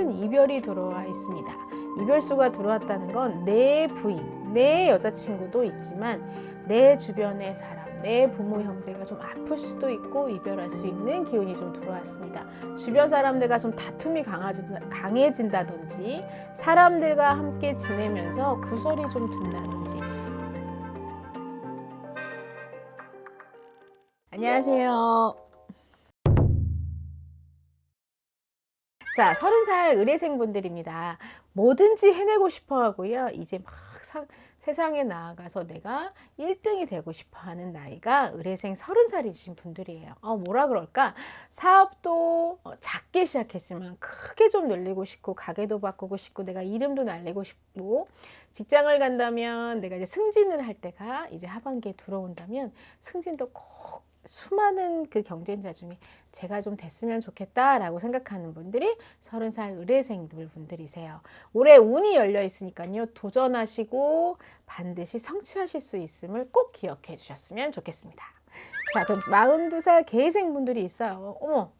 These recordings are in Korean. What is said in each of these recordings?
큰 이별이 들어와 있습니다. 이별수가 들어왔다는 건 내 부인, 내 여자친구도 있지만 내 주변의 사람, 내 부모 형제가 좀 아플 수도 있고 이별할 수 있는 기운이 좀 들어왔습니다. 주변 사람들과 좀 다툼이 강해진다, 강해진다든지 사람들과 함께 지내면서 구설이 좀 든다든지 안녕하세요. 자, 서른 살 의뢰생분들입니다. 뭐든지 해내고 싶어 하고요. 이제 막 사- 세상에 나아가서 내가 1등이 되고 싶어 하는 나이가 의뢰생 서른 살이신 분들이에요. 어, 뭐라 그럴까? 사업도 어, 작게 시작했지만 크게 좀 늘리고 싶고, 가게도 바꾸고 싶고, 내가 이름도 날리고 싶고, 직장을 간다면 내가 이제 승진을 할 때가 이제 하반기에 들어온다면 승진도 꼭 수많은 그 경쟁자 중에 제가 좀 됐으면 좋겠다라고 생각하는 분들이 서른 살 의뢰생들 분들이세요. 올해 운이 열려 있으니까요. 도전하시고 반드시 성취하실 수 있음을 꼭 기억해 주셨으면 좋겠습니다. 자, 그럼 42살 계생 분들이 있어요. 어머,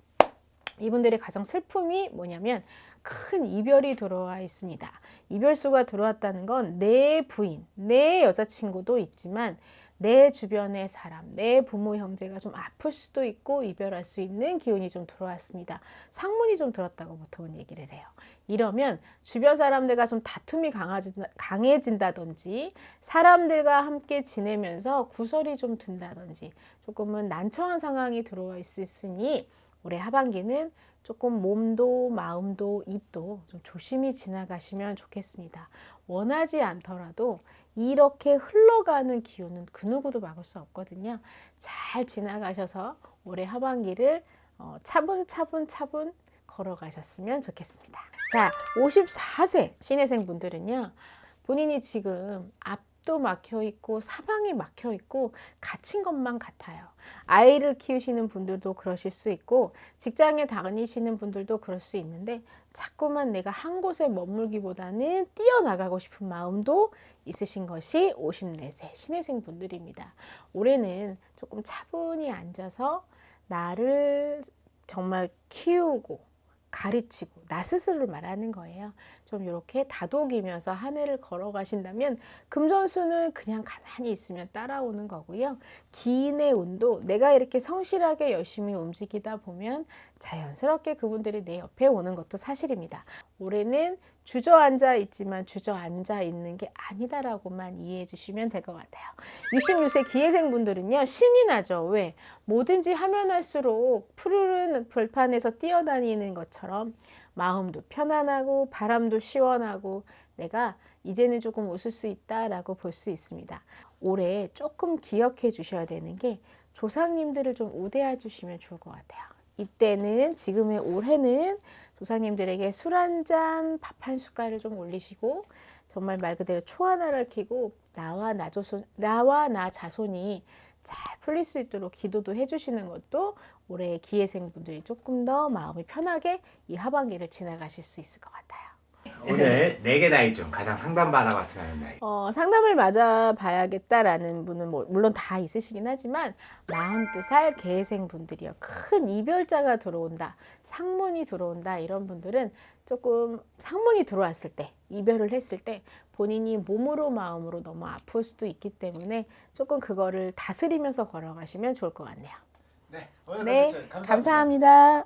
이분들의 가장 슬픔이 뭐냐면 큰 이별이 들어와 있습니다. 이별수가 들어왔다는 건 내 부인, 내 여자친구도 있지만 내 주변의 사람, 내 부모 형제가 좀 아플 수도 있고 이별할 수 있는 기운이 좀 들어왔습니다. 상문이 좀 들었다고 보통은 얘기를 해요. 이러면 주변 사람들과 좀 다툼이 강해진다, 강해진다든지 사람들과 함께 지내면서 구설이 좀 든다든지 조금은 난처한 상황이 들어와 있으니 올해 하반기는 조금 몸도 마음도 입도 좀 조심히 지나가시면 좋겠습니다. 원하지 않더라도 이렇게 흘러가는 기운은 그 누구도 막을 수 없거든요. 잘 지나가셔서 올해 하반기를 어, 차분차분 차분 걸어가셨으면 좋겠습니다. 자, 54세 신혜생 분들은요. 본인이 지금 앞 도 막혀 있고 사방이 막혀 있고 갇힌 것만 같아요. 아이를 키우시는 분들도 그러실 수 있고 직장에 다니시는 분들도 그럴 수 있는데 자꾸만 내가 한 곳에 머물기보다는 뛰어나가고 싶은 마음도 있으신 것이 54세 신혜생 분들입니다. 올해는 조금 차분히 앉아서 나를 정말 키우고 가르치고 나 스스로를 말하는 거예요. 좀 이렇게 다독이면서 한 해를 걸어가신다면 금전수는 그냥 가만히 있으면 따라오는 거고요. 기인의 운도 내가 이렇게 성실하게 열심히 움직이다 보면 자연스럽게 그분들이 내 옆에 오는 것도 사실입니다. 올해는 주저앉아 있지만 주저앉아 있는 게 아니다라고만 이해해 주시면 될 것 같아요. 66세 기회생 분들은요, 신이 나죠. 왜? 뭐든지 하면 할수록 푸르른 벌판에서 뛰어다니는 것처럼 마음도 편안하고 바람도 시원하고 내가 이제는 조금 웃을 수 있다라고 볼 수 있습니다. 올해 조금 기억해 주셔야 되는 게 조상님들을 좀 우대해 주시면 좋을 것 같아요. 이때는 지금의 올해는 조상님들에게 술 한 잔, 밥 한 숟갈을 좀 올리시고 정말 말 그대로 초 하나를 켜고 나와 나 자손 나와 나 자손이 잘 풀릴 수 있도록 기도도 해주시는 것도 올해 기회생 분들이 조금 더 마음이 편하게 이 하반기를 지나가실 수 있을 것 같아요. 오늘 네 개 나이 중 가장 상담 받아봤으면 하는 나이. 어, 상담을 맞아 봐야겠다라는 분은 뭐, 물론 다 있으시긴 하지만 42살 계생 분들이요. 큰 이별자가 들어온다. 상문이 들어온다. 이런 분들은 조금 상문이 들어왔을 때, 이별을 했을 때 본인이 몸으로 마음으로 너무 아플 수도 있기 때문에 조금 그거를 다스리면서 걸어가시면 좋을 것 같네요. 네, 오늘 네, 감사합니다. 감사합니다.